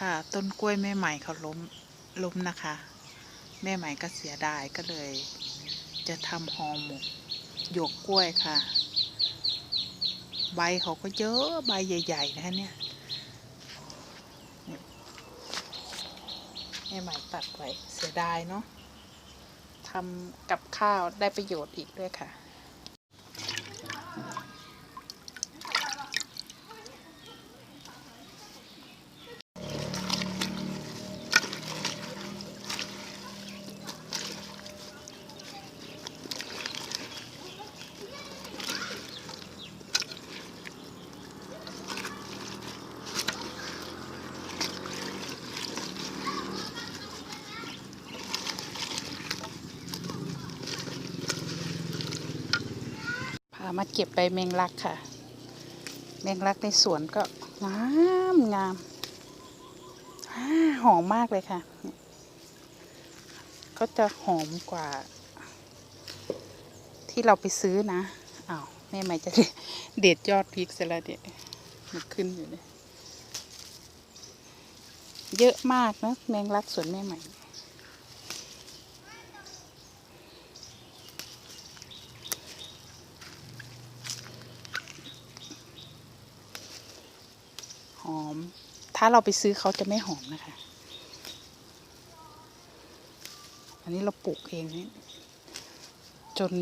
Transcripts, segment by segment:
ค่ะ ต้นกล้วยแม่ใหม่เขาล้มล้มนะคะ แม่ใหม่ก็เสียดายก็เลย จะทำห่อหมกหยวกกล้วยค่ะ ใบเขาก็เยอะใบใหญ่ๆนะคะเนี่ยเนี่ยแม่ใหม่ตัดไว้เสียดายเนาะทำกับข้าวได้ประโยชน์อีกด้วยค่ะ มาเก็บใบแมงลักค่ะ แมงลักในสวนก็งามงามหอมมากเลยค่ะ ก็จะหอมกว่า ที่เราไปซื้อนะอ้าวแม่ใหม่จะเด็ดยอดพริกเสร็จแล้วเนี่ยมันขึ้นอยู่เนี่ยเยอะมากนะแมงลักสวนแม่ใหม่ อม ถ้าเราไปซื้อเขาจะไม่หอมนะคะ อันนี้เราปลูกเองนี่จน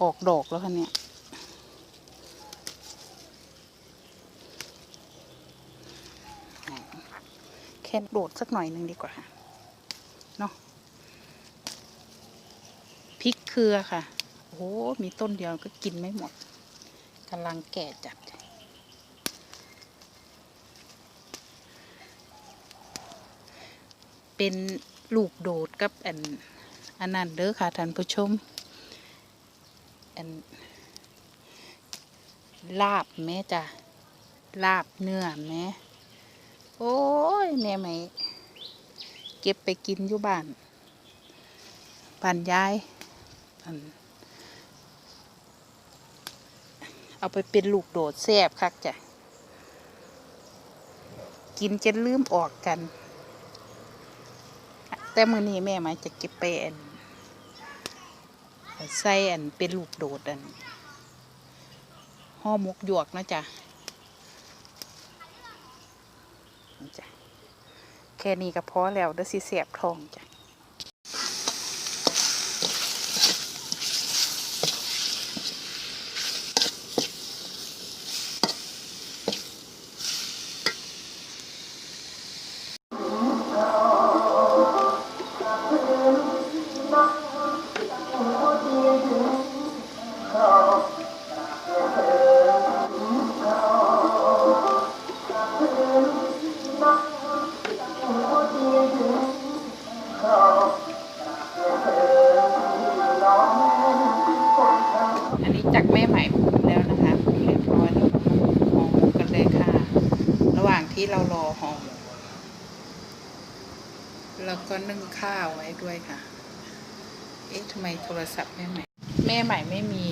ออกดอกแล้วค่ะเนี่ยแค่โดดสักหน่อยหนึ่งดีกว่าเนาะพริกเครือค่ะ โอ้ มีต้นเดียวก็กินไม่หมดกำลังแก่จัด เป็นลูกโดดกับอันอันนั้นเด้อค่ะท่านผู้ชม อัน ลาบแม่จ้ะลาบเนื้อแม่โอ้ยแม่ไหม เก็บไปกินอยู่บ้านบ้านยายอันเอาไปเป็นลูกโดดแซ่บคักจ้ะ กินจนลืมออกกัน แต่มือนี้แม่หมาจะเก็บไปอันใส่อันเป็นลูกโดดอันห่อมกหยวกนะจ๊ะจ้ะแค่นี้ก็พอแล้วเดี๋ยวสิเสียบทองจ้ะ จากแม่ใหม่ปลูกแล้วนะคะเรียบร้อยแล้วห่อหมกกันเลยค่ะ ระหว่างที่เรารอห่อหมกแล้วก็นึ่งข้าวไว้ด้วยค่ะ เอ๊ะทำไมโทรศัพท์แม่ใหม่ แม่ใหม่ไม่มี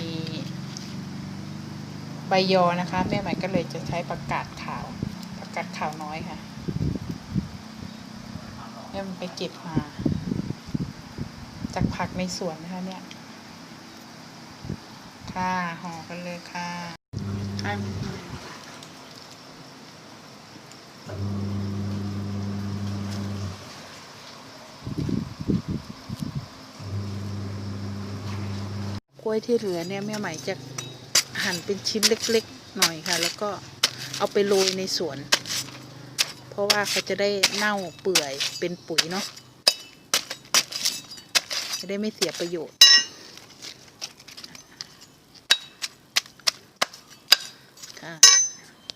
ใบยอนะคะ แม่ใหม่ก็เลยจะใช้ประกาศขาวประกาศขาวน้อยค่ะแม่มันไปเก็บมา จากผักในสวนนะคะเนี่ย ค่ะห่อกันเลยค่ะใกล้วยที่เหลือเนี่ยแม่ใหม่จะหั่นเป็นชิ้นเล็กๆ หน่อยค่ะ แล้วก็เอาไปโรยในสวน เพราะว่าเขาจะได้เน่าเปื่อยเป็นปุ๋ยเนาะจะได้ไม่เสียประโยชน์